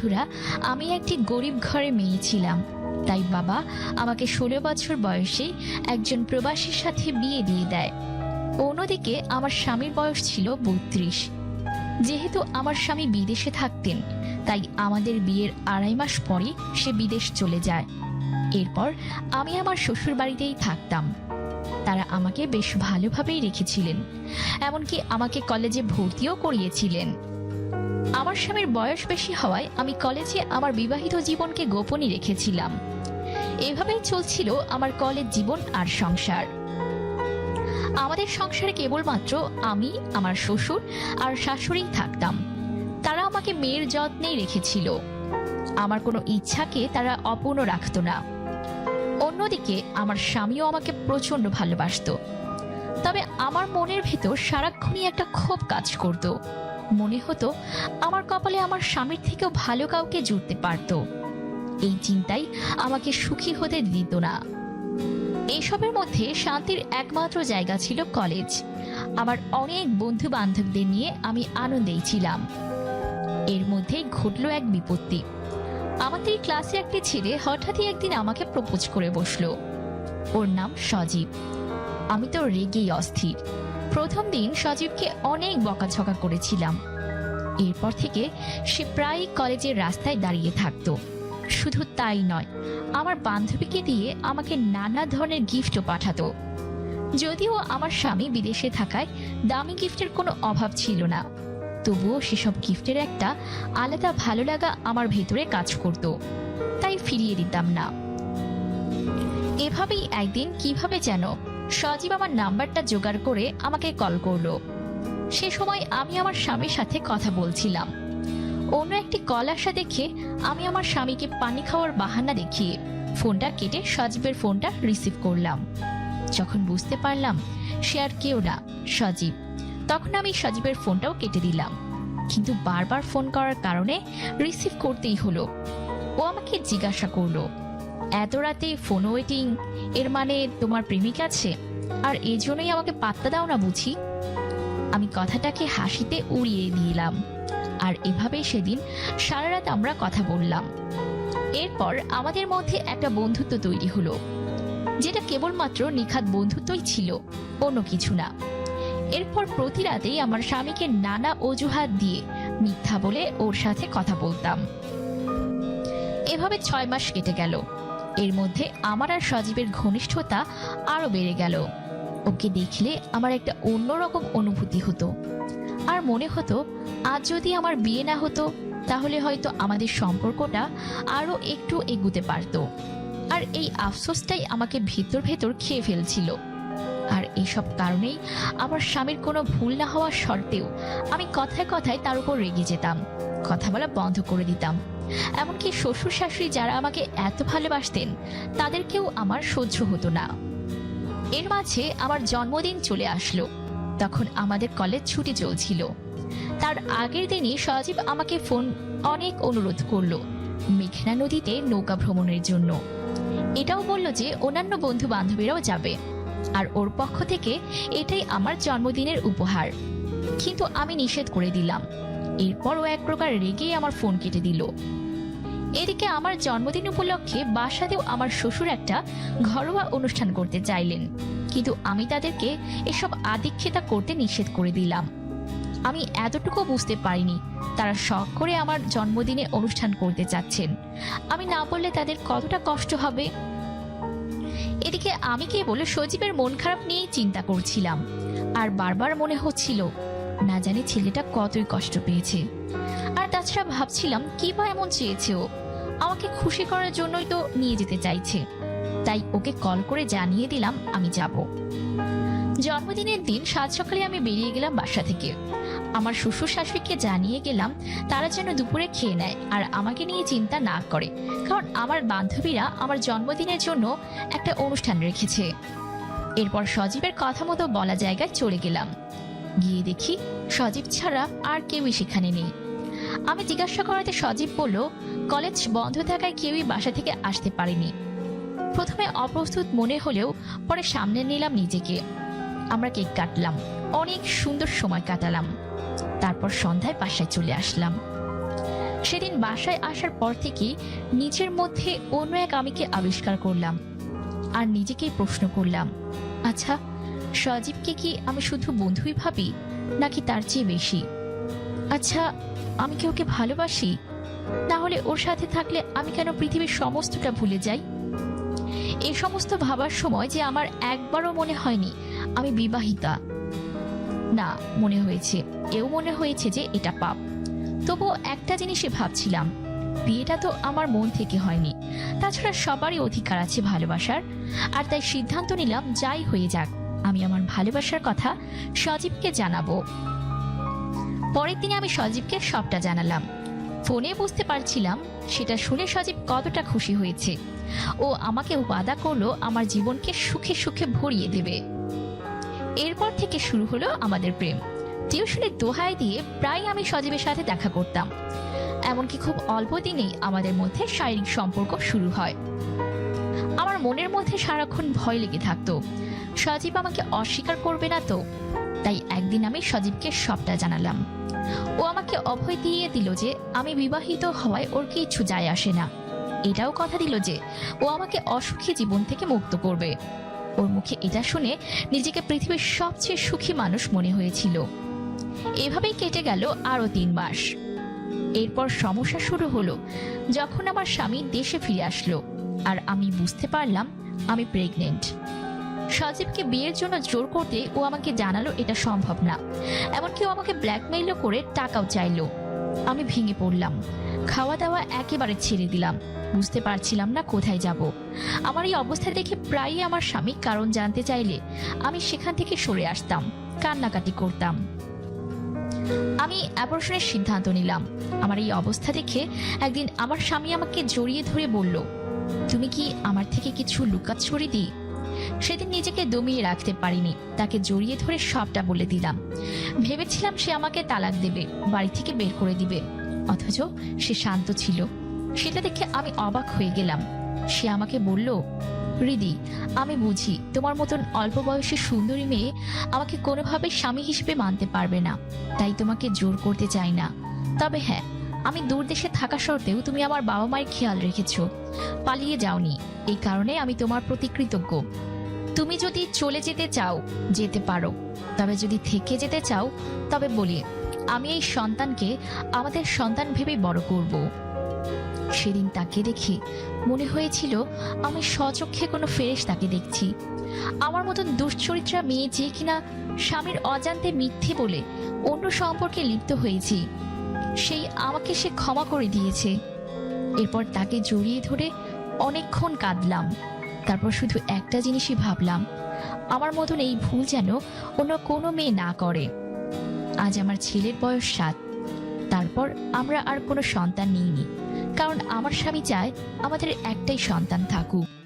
বন্ধুরা, আমি একটি গরিব ঘরে মেয়ে ছিলাম। তাই বাবা আমাকে ষোলো বছর বয়সে একজন প্রবাসীর সাথে বিয়ে দিয়ে দেয়। অন্যদিকে আমার স্বামীর বয়স ছিল বত্রিশ। যেহেতু আমার স্বামী বিদেশে থাকতেন, তাই আমাদের বিয়ের আড়াই মাস পরে সে বিদেশ চলে যায়। এরপর আমি আমার শ্বশুর বাড়িতেই থাকতাম। তারা আমাকে বেশ ভালোভাবেই রেখেছিলেন। এমনকি আমাকে কলেজে ভর্তিও করিয়েছিলেন। আমার স্বামীর বয়স বেশি হওয়ায় আমি কলেজে আমার বিবাহিত জীবনকে গোপনই রেখেছিলাম। এভাবেই চলছিল আমার কলেজ জীবন আর সংসার। আমাদের সংসারে কেবলমাত্র আমি, আমার শ্বশুর আর শাশুড়ি থাকতাম। তারা আমাকে মেয়ের যত্নেই রেখেছিল। আমার কোনো ইচ্ছাকে তারা অপূর্ণ রাখতো না। অন্যদিকে আমার স্বামীও আমাকে প্রচণ্ড ভালোবাসত। তবে আমার মনের ভেতর সারাক্ষণই একটা ক্ষোভ কাজ করত। মনে হতো আমার কপালে আমার স্বামীর থেকেও ভালো কাউকে জুড়তে পারতো। এই চিন্তাই আমাকে সুখী হতে দিত না। এইসবের মধ্যে শান্তির একমাত্র জায়গা ছিল কলেজ। আমার অনেক বন্ধু বান্ধবদের নিয়ে আমি আনন্দেই ছিলাম। এর মধ্যে ঘটল এক বিপত্তি। আমাদের ক্লাসে একটি ছেলে হঠাৎই একদিন আমাকে প্রপোজ করে বসল। ওর নাম সজীব। আমি তো রেগেই অস্থির। প্রথম দিন সজীবকে অনেক বকাঝকা করেছিলাম। এরপর থেকে সে প্রায় কলেজের রাস্তায় দাঁড়িয়ে থাকতো। শুধু তাই নয়, আমার বান্ধবীকে দিয়ে আমাকে নানা ধরনের গিফটও পাঠাতো। যদিও আমার স্বামী বিদেশে থাকায় দামি গিফটের কোনো অভাব ছিল না। তবুও সেসব গিফটের একটা আলাদা ভালো লাগা আমার ভেতরে কাজ করত, তাই ফিরিয়ে দিতাম না। এভাবেই একদিন কীভাবে যেন সজীব আমার নাম্বারটা জোগাড় করে আমাকে কল করল। সে সময় আমি আমার স্বামীর সাথে কথা বলছিলাম। অন্য একটি কল আসা দেখে আমি আমার স্বামীকে পানি খাওয়ার বাহানা দেখিয়ে ফোনটা কেটে সজীবের ফোনটা রিসিভ করলাম। যখন বুঝতে পারলাম সে আর কেউ না, সজীব, তখন আমি সজীবের ফোনটাও কেটে দিলাম। কিন্তু বারবার ফোন করার কারণে রিসিভ করতেই হলো। ও আমাকে জিজ্ঞাসা করল, এত রাতে ফোন ওয়েটিং, এর মানে তোমার প্রেমিক আছে? আর এজন্যই আমাকে পাত্তা দাও না বুঝি? আমি কথাটাকে হাসিতে উড়িয়ে দিলাম। আর এভাবেই সেদিন সারা রাত আমরা কথা বললাম। এরপর আমাদের মধ্যে একটা বন্ধুত্ব তৈরি হলো, যেটা কেবলমাত্র নিখাত বন্ধুত্বই ছিল, অন্য কিছু না। এরপর প্রতি রাতেই আমার স্বামীকে নানা অজুহাত দিয়ে মিথ্যা বলে ওর সাথে কথা বলতাম। এভাবে ছয় মাস কেটে গেল। এর মধ্যে আমার আর সজীবের ঘনিষ্ঠতা আরও বেড়ে গেল। ওকে দেখলে আমার একটা অন্যরকম অনুভূতি হতো। আর মনে হতো, আজ যদি আমার বিয়ে না হতো, তাহলে হয়তো আমাদের সম্পর্কটা আরও একটু এগুতে পারতো। আর এই আফসোসটাই আমাকে ভেতর ভেতর খেয়ে ফেলছিল। আর এইসব কারণেই আমার স্বামীর কোনো ভুল না হওয়ার সত্ত্বেও আমি কথায় কথায় তার উপর রেগে যেতাম, কথা বলা বন্ধ করে দিতাম। এমনকি শ্বশুর শাশুড়ি যারা আমাকে এত ভালোবাসতেন, তাদেরকেও আমার সহ্য হতো না। এর মাঝে আমার জন্মদিন চলে আসলো। তখন আমাদের কলেজ ছুটি চলছিল। তার আগের দিনই সজীব আমাকে ফোন, অনেক অনুরোধ করল মেঘনা নদীতে নৌকা ভ্রমণের জন্য। এটাও বলল যে অন্যান্য বন্ধু বান্ধবীরাও যাবে। আর ওর পক্ষ থেকে এটাই আমার জন্মদিনের উপহার। কিন্তু আমি নিষেধ করে দিলাম। এরপর ও এক প্রকার রেগেই আমার ফোন কেটে দিল। এদিকে আমার জন্মদিন উপলক্ষে বাসাতেও আমার শ্বশুর একটা ঘরোয়া অনুষ্ঠান করতে চাইলেন। কিন্তু আমি তাদেরকে এসব আদিক্ষেতা করতে নিষেধ করে দিলাম। আমি এতটুকু বুঝতে পারিনি তারা শখ করে আমার জন্মদিনে অনুষ্ঠান করতে চাচ্ছেন। আমি না বললে তাদের কতটা কষ্ট হবে? এদিকে আমি কেবল সজীবের মন খারাপ নিয়েই চিন্তা করছিলাম। আর বারবার মনে হচ্ছিল, না জানি ছেলেটা কতই কষ্ট পেয়েছে। আর তাছাড়া ভাবছিলাম, কি বা এমন চেয়েছে ও? আমাকে খুশি করার জন্যই তো নিয়ে যেতে চাইছে। তাই ওকে কল করে জানিয়ে দিলাম আমি যাব। জন্মদিনের দিন সাত সকালে আমি বেরিয়ে গেলাম বাসা থেকে। আমার শ্বশুর শাশুড়িকে জানিয়ে গেলাম তারা যেন দুপুরে খেয়ে নেয় আর আমাকে নিয়ে চিন্তা না করে। কারণ আমার বান্ধবীরা আমার জন্মদিনের জন্য একটা অনুষ্ঠান রেখেছে। এরপর সজীবের কথা মতো বলা জায়গায় চলে গেলাম। গিয়ে দেখি সজীব ছাড়া আর কেউই সেখানে নেই। আমি জিজ্ঞাসা করাতে সজীব বলল, কলেজ বন্ধ থাকায় কেউই বাসা থেকে আসতে পারেনি। প্রথমে অপ্রস্তুত মনে হলেও পরে সামনে নিলাম নিজেকে। আমরা কেক কাটলাম, অনেক সুন্দর সময় কাটালাম। তারপর সন্ধ্যায় বাসায় চলে আসলাম। সেদিন বাসায় আসার পর থেকে নিজের মধ্যে অন্য এক আমিকে আবিষ্কার করলাম আর নিজেকেই প্রশ্ন করলাম আচ্ছা সজীবকে কি আমি শুধু বন্ধুই ভাবি নাকি তার চেয়ে বেশি? আচ্ছা আমি কি ওকে ভালোবাসি? না হলে ওর সাথে থাকলে আমি কেন পৃথিবীর সমস্তটা ভুলে যাই? এই সমস্ত ভাবার সময় যে আমার একবারও মনে হয়নি, আমি বিবাহিতা। না, মনে হয়েছে। এও মনে হয়েছে যে এটা পাপ। তবুও একটা জিনিসে ভাবছিলাম। বিয়েটা তো আমার মন থেকে হয়নি। তাছাড়া সবারই অধিকার আছে ভালোবাসার। আর তাই সিদ্ধান্ত নিলাম যাই হয়ে যাক। আমি আমার ভালোবাসার কথা সজীবকে জানাব। পরের দিনে আমি সজীবকে সবটা জানালাম। ফোনে বুঝতে পারছিলাম সেটা শুনে সজীব কতটা খুশি হয়েছে। ও আমাকে ওয়াদা করল আমার জীবনকে সুখে সুখে ভরিয়ে দেবে। এরপর থেকে শুরু হলো আমাদের প্রেম। টিউশনের দোহাই দিয়ে প্রায় আমি সজীবের সাথে দেখা করতাম। এমনকি খুব অল্প দিনেই আমাদের মধ্যে শারীরিক সম্পর্ক শুরু হয়। আমার মনের মধ্যে সারাক্ষণ ভয় লেগে থাকতো। সজীব আমাকে অস্বীকার করবে না তো? তাই একদিন আমি সজীবকে সবটা জানালাম। ও আমাকে অভয় দিয়ে দিল যে আমি বিবাহিত হওয়ায় ওর কিছু যায় আসে না। এটাও কথা দিল যে ও আমাকে অসুখী জীবন থেকে মুক্ত করবে। ওর মুখে এটা শুনে নিজেকে পৃথিবীর সবচেয়ে সুখী মানুষ মনে হয়েছিল। এভাবেই কেটে গেল আরও তিন মাস। এরপর সমস্যা শুরু হলো, যখন আমার স্বামী দেশে ফিরে আসলো, আর আমি বুঝতে পারলাম আমি প্রেগনেন্ট সজীবকে বিয়ের জন্য জোর করতে ও আমাকে জানালো এটা সম্ভব না। এমনকি ও আমাকে ব্ল্যাকমেইলও করে টাকাও চাইলো। আমি ভেঙে পড়লাম। খাওয়া দাওয়া একেবারে ছেড়ে দিলাম। বুঝতে পারছিলাম না কোথায় যাব। আমার এই অবস্থা দেখে প্রায়ই আমার স্বামী কারণ জানতে চাইলে আমি সেখান থেকে সরে আসতাম, কান্নাকাটি করতাম। আমি অ্যাবর্শনের সিদ্ধান্ত নিলাম। আমার এই অবস্থা দেখে একদিন আমার স্বামী আমাকে জড়িয়ে ধরে বলল, তুমি কি আমার থেকে কিছু লুকাচ্ছড়ি দিই সেদিন নিজেকে দমিয়ে রাখতে পারিনি। তাকে জড়িয়ে ধরে সবটা বলে দিলাম। ভেবেছিলাম সে আমাকে তালাক দেবে, বাড়ি থেকে বের করে দিবে। অথচ সে শান্ত ছিল। সেটা দেখে আমি অবাক হয়ে গেলাম। সে আমাকে বলল, রিদি, আমি বুঝি তোমার মতন অল্প বয়সী সুন্দরী মেয়ে আমাকে কোনোভাবে স্বামী হিসেবে মানতে পারবে না। তাই তোমাকে জোর করতে চাই না। তবে হ্যাঁ আমি দূর দেশে থাকা সত্ত্বেও তুমি আমার বাবা মায়ের খেয়াল রেখেছো। পালিয়ে যাওনি। এই কারণে আমি তোমার প্রতি কৃতজ্ঞ। তুমি যদি চলে যেতে চাও, যেতে পারো। তবে যদি থেকে যেতে চাও, তবে বলি, আমি এই সন্তানকে আমাদের সন্তান ভেবে বড় করব। সেদিন তাকে দেখে মনে হয়েছিল, আমি স্বচক্ষে কোনো ফেরেশ তাকে দেখছি। আমার মতন দুশ্চরিত্রা মেয়ে যে কিনা স্বামীর অজান্তে মিথ্যে বলে অন্য সম্পর্কে লিপ্ত হয়েছি, সেই আমাকে সে ক্ষমা করে দিয়েছে। এরপর তাকে জড়িয়ে ধরে অনেকক্ষণ কাঁদলাম। তারপর শুধু একটা জিনিসই ভাবলাম, আমার মতন এই ভুল যেন অন্য কোনো মেয়ে না করে। আজ আমার ছেলের বয়স সাত, তারপর আমরা আর কোনো সন্তান নিইনি, কারণ আমার স্বামী চায় আমাদের একটাই সন্তান থাকুক।